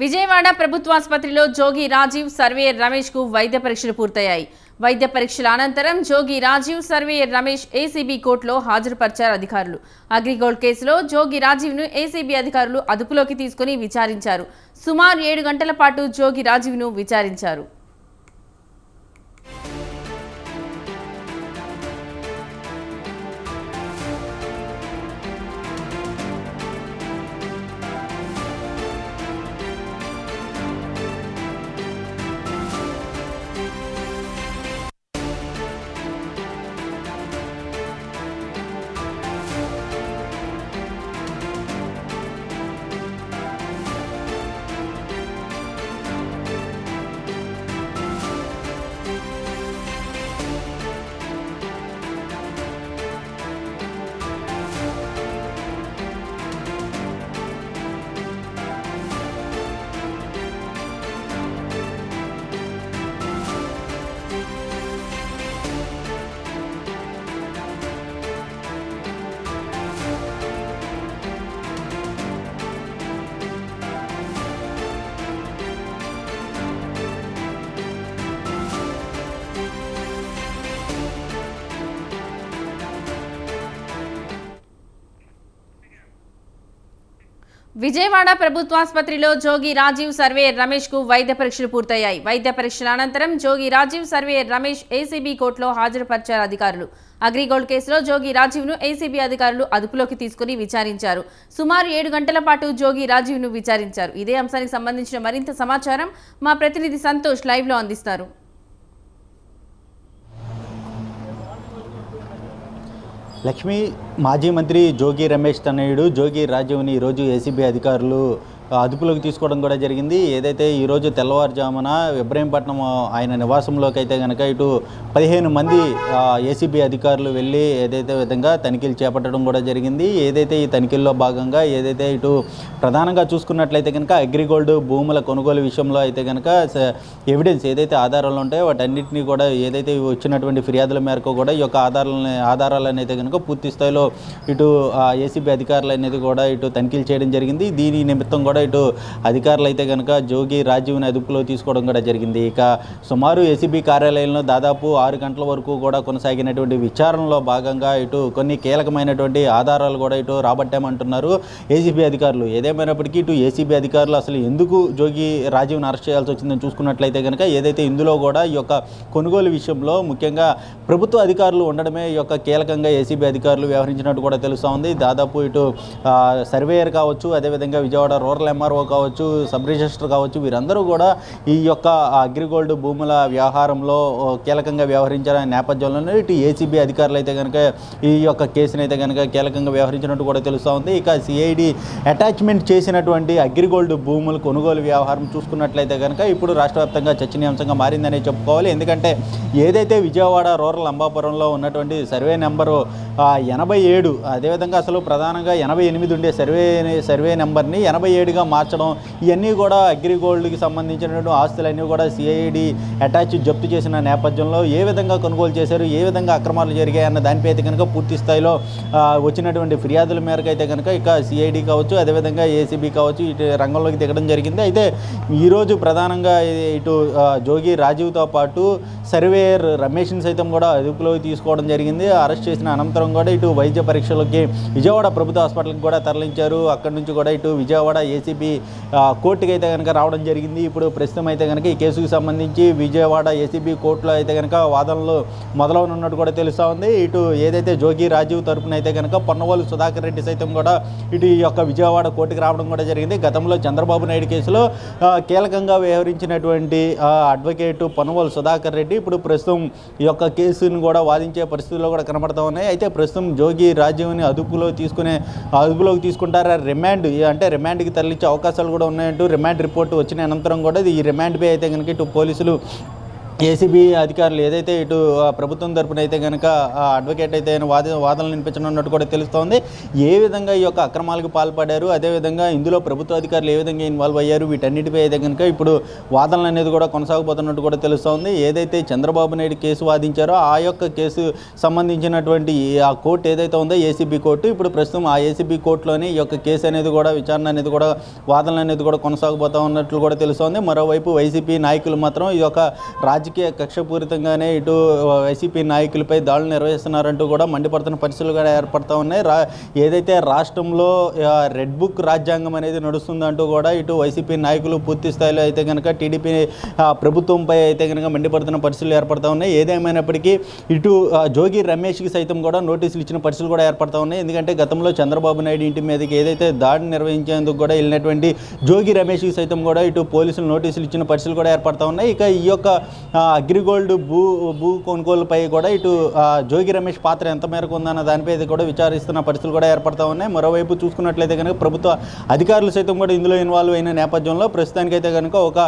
విజయవాడ ప్రభుత్వాసుపత్రిలో జోగి రాజీవ్ సర్వేయర్ రమేష్కు వైద్య పరీక్షలు పూర్తయ్యాయి. వైద్య పరీక్షల అనంతరం జోగి రాజీవ్ సర్వేయర్ రమేష్ ఏసీబీ కోర్టులో హాజరుపరిచారు అధికారులు. అగ్రిగోల్డ్ కేసులో జోగి రాజీవ్ను ఏసీబీ అధికారులు అదుపులోకి తీసుకుని విచారించారు. సుమారు ఏడు గంటల పాటు జోగి రాజీవ్ను విచారించారు. విజయవాడ ప్రభుత్వాసుపత్రిలో జోగి రాజీవ్ సర్వేయర్ రమేష్కు వైద్య పరీక్షలు పూర్తయ్యాయి. వైద్య పరీక్షల అనంతరం జోగి రాజీవ్ సర్వేయర్ రమేష్ ఏసీబీ కోర్టులో హాజరుపరిచారు అధికారులు. అగ్రిగోల్డ్ కేసులో జోగి రాజీవ్ను ఏసీబీ అధికారులు అదుపులోకి తీసుకుని విచారించారు. సుమారు ఏడు గంటల పాటు జోగి రాజీవ్ను విచారించారు. ఇదే అంశానికి సంబంధించిన మరింత సమాచారం మా ప్రతినిధి సంతోష్ లైవ్లో అందిస్తారు. లక్ష్మి మాజీ మంత్రి జోగి రమేష్ తనయుడు జోగి రాజీవ్ని ఈరోజు ఏసీబీ అధికారులు అదుపులోకి తీసుకోవడం కూడా జరిగింది. ఏదైతే ఈరోజు తెల్లవారుజామున ఇబ్రహీంపట్నం ఆయన నివాసంలోకి అయితే కనుక ఇటు పదిహేను మంది ఏసీబీ అధికారులు వెళ్ళి ఏదైతే విధంగా తనిఖీలు చేపట్టడం కూడా జరిగింది. ఏదైతే ఈ తనిఖీల్లో భాగంగా ఏదైతే ఇటు ప్రధానంగా చూసుకున్నట్లయితే కనుక అగ్రిగోల్డ్ భూముల కొనుగోలు విషయంలో అయితే కనుక ఎవిడెన్స్ ఏదైతే ఆధారాలు ఉంటాయో వాటన్నిటిని కూడా ఏదైతే వచ్చినటువంటి ఫిర్యాదుల మేరకు కూడా ఈ యొక్క ఆధారాలని ఆధారాలను అయితే కనుక పూర్తి స్థాయిలో ఇటు ఏసీబీ అధికారులు అనేది కూడా ఇటు తనిఖీలు చేయడం జరిగింది. దీని నిమిత్తం కూడా ఇటు అధికారులు అయితే కనుక జోగి రాజీవ్ని అదుపులో తీసుకోవడం కూడా జరిగింది. ఇక సుమారు ఏసీబీ కార్యాలయంలో దాదాపు ఆరు గంటల వరకు కూడా కొనసాగినటువంటి విచారణలో భాగంగా ఇటు కొన్ని కీలకమైనటువంటి ఆధారాలు కూడా ఇటు రాబట్టామంటున్నారు ఏసీబీ అధికారులు. ఏదేమైనప్పటికీ ఇటు ఏసీబీ అధికారులు అసలు ఎందుకు జోగి రాజీవ్ని అరెస్ట్ చేయాల్సి వచ్చిందని చూసుకున్నట్లయితే కనుక ఏదైతే ఇందులో కూడా ఈ యొక్క కొనుగోలు విషయంలో ముఖ్యంగా ప్రభుత్వ అధికారులు ఉండడమే ఈ యొక్క కీలకంగా ఏసీబీ అధికారులు వ్యవహరించినట్టు కూడా తెలుస్తూ ఉంది. దాదాపు ఇటు సర్వేయర్ కావచ్చు అదేవిధంగా విజయవాడ రూరల్ ఎంఆర్ఓ కావచ్చు సబ్ రిజిస్టర్ కావచ్చు వీరందరూ కూడా ఈ యొక్క అగ్రిగోల్డ్ భూముల వ్యవహారంలో కీలకంగా వ్యవహరించారనే నేపథ్యంలోనే ఇటు ఏసీబీ అధికారులు అయితే కనుక ఈ యొక్క కేసును అయితే కనుక కీలకంగా వ్యవహరించినట్టు కూడా తెలుస్తూ ఉంది. ఇక సిఐడి అటాచ్మెంట్ చేసినటువంటి అగ్రిగోల్డ్ భూముల కొనుగోలు వ్యవహారం చూసుకున్నట్లయితే కనుక ఇప్పుడు రాష్ట్ర వ్యాప్తంగా చర్చనీయాంశంగా మారిందనే చెప్పుకోవాలి. ఎందుకంటే ఏదైతే విజయవాడ రూరల్ అంబాపురంలో ఉన్నటువంటి సర్వే నెంబరు ఎనభై ఏడు అదేవిధంగా అసలు ప్రధానంగా ఎనభై ఎనిమిది ఉండే సర్వే సర్వే నెంబర్ని ఎనభై ఏడుగా మార్చడం ఇవన్నీ కూడా అగ్రిగోల్డ్కి సంబంధించినటువంటి ఆస్తులన్నీ కూడా సిఐడి అటాచ్ జప్తు చేసిన నేపథ్యంలో ఏ విధంగా కొనుగోలు చేశారు ఏ విధంగా అక్రమాలు జరిగాయి అన్న దానిపై అయితే కనుక పూర్తి స్థాయిలో వచ్చినటువంటి ఫిర్యాదుల మేరకు అయితే కనుక ఇక సిఐడి కావచ్చు అదేవిధంగా ఏసీబీ కావచ్చు ఇటు రంగంలోకి దిగడం జరిగింది. అయితే ఈరోజు ప్రధానంగా ఇటు జోగి రాజీవ్తో పాటు సర్వేయర్ రమేష్ని సైతం కూడా అదుపులోకి తీసుకోవడం జరిగింది. అరెస్ట్ చేసిన అనంతరం కూడా ఇటు వైద్య పరీక్షలకి విజయవాడ ప్రభుత్వ హాస్పిటల్కి కూడా తరలించారు. అక్కడి నుంచి కూడా ఇటు విజయవాడ ఏసీబీ కోర్టుకి అయితే కనుక రావడం జరిగింది. ఇప్పుడు ప్రస్తుతం అయితే కనుక ఈ కేసుకు సంబంధించి విజయవాడ ఏసీబీ కోర్టులో అయితే కనుక వాదనలు మొదలవనున్నట్టు కూడా తెలుస్తూ ఉంది. ఇటు ఏదైతే జోగి రాజీవ్ తరపున అయితే కనుక పొన్నవాళ్ళు సుధాకర్ రెడ్డి సైతం కూడా ఇటు ఈ యొక్క విజయవాడ కోర్టుకి రావడం కూడా జరిగింది. గతంలో చంద్రబాబు నాయుడు కేసులో కీలకంగా వ్యవహరించినటువంటి అడ్వకేట్ పొన్నవాళ్ళు సుధాకర్ రెడ్డి ఇప్పుడు ప్రస్తుతం ఈ యొక్క కేసును కూడా వాదించే పరిస్థితుల్లో కూడా కనబడతా ఉన్నాయి. అయితే ప్రస్తుతం జోగి రాజీవ్ని అదుపులో తీసుకునే అదుపులోకి తీసుకుంటారా? రిమాండ్ అంటే రిమాండ్కి తరలించే అవకాశాలు కూడా ఉన్నాయంటూ రిమాండ్ రిపోర్ట్ వచ్చిన అనంతరం కూడా ఈ రిమాండ్పై అయితే కనుక ఇటు పోలీసులు ఏసీబీ అధికారులు ఏదైతే ఇటు ఆ, ప్రభుత్వం తరపున అయితే కనుక అడ్వకేట్ అయితే వాద వాదనలు వినిపించనున్నట్టు కూడా తెలుస్తోంది. ఏ విధంగా ఈ యొక్క అక్రమాలకు పాల్పడారు అదేవిధంగా ఇందులో ప్రభుత్వ అధికారులు ఏ విధంగా ఇన్వాల్వ్ అయ్యారు? వీటన్నిటిపై అయితే కనుక ఇప్పుడు వాదనలు అనేది కూడా కొనసాగబోతున్నట్టు కూడా తెలుస్తోంది. ఏదైతే చంద్రబాబు నాయుడు కేసు వాదించారో ఆ యొక్క కేసు సంబంధించినటువంటి ఆ కోర్టు ఏదైతే ఉందో ఏసీబీ కోర్టు ఇప్పుడు ప్రస్తుతం ఆ ఏసీబీ కోర్టులోనే ఈ యొక్క కేసు అనేది కూడా విచారణ అనేది కూడా వాదనలు అనేది కూడా కొనసాగబోతా ఉన్నట్లు కూడా తెలుస్తోంది. మరోవైపు వైసీపీ నాయకులు మాత్రం ఈ యొక్క రాజ్య రాజకీయ కక్షపూరితంగానే ఇటు వైసీపీ నాయకులపై దాడులు నిర్వహిస్తున్నారంటూ కూడా మండిపడుతున్న పరిస్థితులు కూడా ఏర్పడతా ఉన్నాయి. రా ఏదైతే రాష్ట్రంలో రెడ్ బుక్ రాజ్యాంగం అనేది నడుస్తుందంటూ కూడా ఇటు వైసీపీ నాయకులు పూర్తి స్థాయిలో అయితే కనుక టీడీపీ ప్రభుత్వంపై అయితే కనుక మండిపడుతున్న పరిస్థితులు ఏర్పడతా ఉన్నాయి. ఏదేమైనప్పటికీ ఇటు జోగి రమేష్కి సైతం కూడా నోటీసులు ఇచ్చిన పరిస్థితులు కూడా ఏర్పడతా ఉన్నాయి. ఎందుకంటే గతంలో చంద్రబాబు నాయుడు ఇంటి మీదకి ఏదైతే దాడి నిర్వహించేందుకు కూడా వెళ్ళినటువంటి జోగి రమేష్కి సైతం కూడా ఇటు పోలీసులు నోటీసులు ఇచ్చిన పరిస్థితులు కూడా ఏర్పడతా ఉన్నాయి. ఇక ఈ యొక్క అగ్రిగోల్డ్ భూ భూ కొనుగోలుపై కూడా ఇటు జోగి రమేష్ పాత్ర ఎంత మేరకు ఉందన్న దానిపై అయితే కూడా విచారిస్తున్న పరిస్థితులు కూడా ఏర్పడతా ఉన్నాయి. మరోవైపు చూసుకున్నట్లయితే కనుక ప్రభుత్వ అధికారులు సైతం కూడా ఇందులో ఇన్వాల్వ్ అయిన నేపథ్యంలో ప్రస్తుతానికైతే కనుక ఒక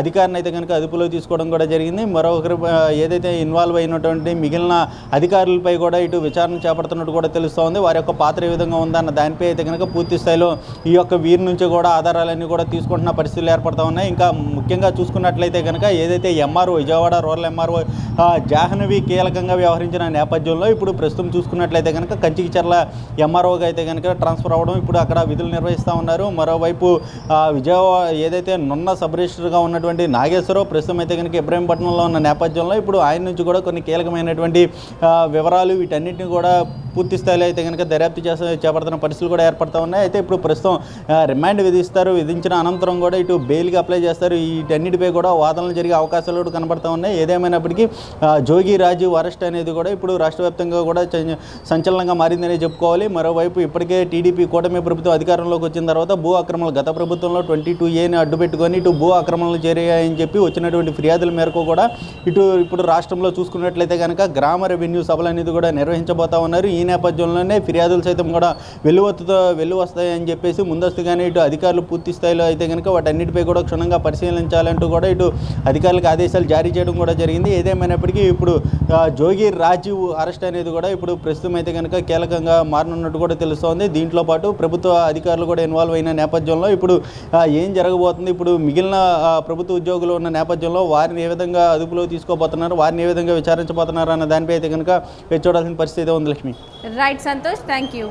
అధికారిని అయితే కనుక అదుపులో తీసుకోవడం కూడా జరిగింది. మరొకరు ఏదైతే ఇన్వాల్వ్ అయినటువంటి మిగిలిన అధికారులపై కూడా ఇటు విచారణ చేపడుతున్నట్టు కూడా తెలుస్తోంది వారి యొక్క పాత్ర ఏ విధంగా ఉందన్న దానిపై అయితే కనుక పూర్తి స్థాయిలో ఈ యొక్క వీరి నుంచి కూడా ఆధారాలన్నీ కూడా తీసుకుంటున్న పరిస్థితులు ఏర్పడతా ఉన్నాయి. ఇంకా ముఖ్యంగా చూసుకున్నట్లయితే కనుక ఏదైతే MRO Vijayawada rural MRO Jahnavi కీలకంగా వ్యవహరించిన నేపథ్యంలో ఇప్పుడు ప్రస్తుతం చూసుకున్నట్లయితే కనుక కంచికిచర్ల ఎంఆర్ఓగా అయితే కనుక ట్రాన్స్ఫర్ అవ్వడం ఇప్పుడు అక్కడ విధులు నిర్వహిస్తూ ఉన్నారు. మరోవైపు విజయవాడ ఏదైతే నున్న సబ్ రిజిస్టర్గా ఉన్నటువంటి నాగేశ్వరరావు ప్రస్తుతం అయితే కనుక ఇబ్రహీంపట్నంలో ఉన్న నేపథ్యంలో ఇప్పుడు ఆయన నుంచి కూడా కొన్ని కీలకమైనటువంటి వివరాలు వీటన్నిటిని కూడా పూర్తి స్థాయిలో అయితే కనుక దర్యాప్తు చేసే చేపడుతున్న పరిస్థితులు కూడా ఏర్పడుతూ ఉన్నాయి. అయితే ఇప్పుడు ప్రస్తుతం రిమాండ్ విధిస్తారు విధించిన అనంతరం కూడా ఇటు బెయిల్కి అప్లై చేస్తారు. వీటన్నిటిపై కూడా వాదనలు జరిగే అవకాశాలు కూడా కనబడుతూ ఉన్నాయి. ఏదేమైనప్పటికీ జోగి రాజీవ్ అరెస్ట్ అనేది కూడా ఇప్పుడు రాష్ట్ర వ్యాప్తంగా కూడా సంచలనంగా మారిందని చెప్పుకోవాలి. మరోవైపు ఇప్పటికే టీడీపీ కూటమి ప్రభుత్వం అధికారంలోకి వచ్చిన తర్వాత భూ ఆక్రమణలు గత ప్రభుత్వంలో ట్వంటీ టూ ఏని అడ్డు పెట్టుకొని ఇటు భూ ఆక్రమణలు చేరాయని చెప్పి వచ్చినటువంటి ఫిర్యాదుల మేరకు కూడా ఇటు ఇప్పుడు రాష్ట్రంలో చూసుకున్నట్లయితే కనుక గ్రామ రెవెన్యూ సభలు అనేది కూడా నిర్వహించబోతా ఉన్నారు. ఈ నేపథ్యంలోనే ఫిర్యాదులు సైతం కూడా వెలువత్తుతో వెల్లు వస్తాయని చెప్పేసి ముందస్తుగానే ఇటు అధికారులు పూర్తి స్థాయిలో అయితే కనుక వాటన్నిటిపై కూడా క్షుణ్ణంగా పరిశీలించాలంటూ కూడా ఇటు అధికారులకు ఆదేశాలు జారీ చేయడం కూడా జరిగింది. ఏదేమైనప్పటికీ ఇప్పుడు జోగి రాజీవ్ అరెస్ట్ అనేది కూడా ఇప్పుడు ప్రస్తుతం అయితే కనుక కీలకంగా మారనున్నట్టు కూడా తెలుస్తోంది. దీంట్లో పాటు ప్రభుత్వ అధికారులు కూడా ఇన్వాల్వ్ అయిన నేపథ్యంలో ఇప్పుడు ఏం జరగబోతుంది? ఇప్పుడు మిగిలిన ప్రభుత్వ ఉద్యోగులు ఉన్న నేపథ్యంలో వారిని ఏ విధంగా అదుపులో తీసుకోబోతున్నారు? వారిని ఏ విధంగా విచారించబోతున్నారు? అన్న దానిపై అయితే కనుక వేచి చూడాల్సిన పరిస్థితి ఉంది Lakshmi. Right Santosh thank you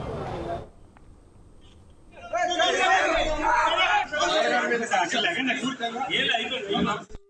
ये लाइक